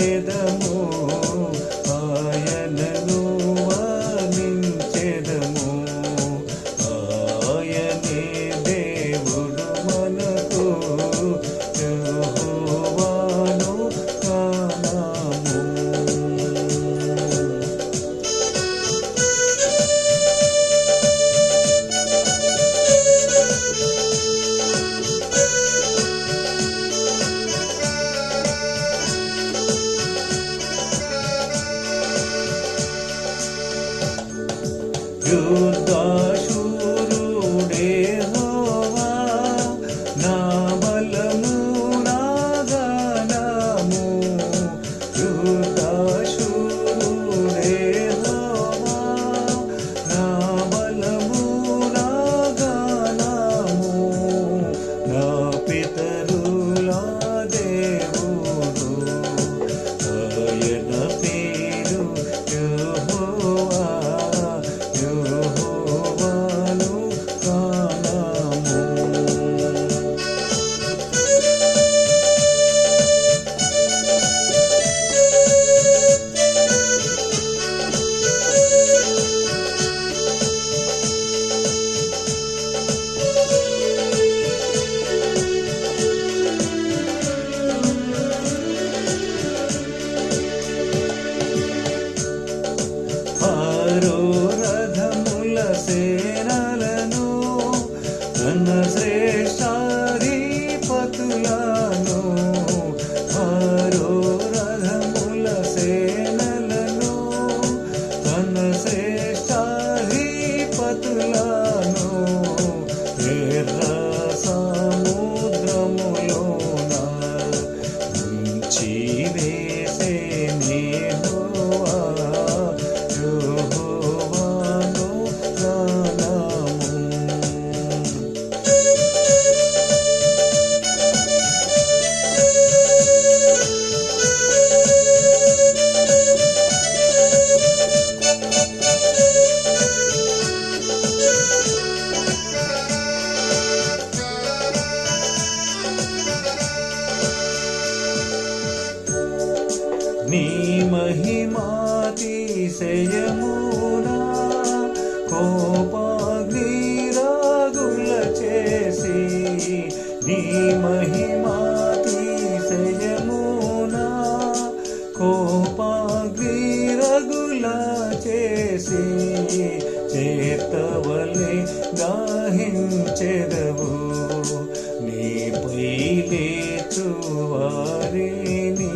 seda যুদ্ধ ಮನಸೇ మహిమాతిశయమునా కోపాగ్నిరాగుల చేసి నీ మహిమాతిశయమునా కోపాగ్నిరగుల చేసి చేతవలే గాహించెదవు. నీపై లేచు వారిని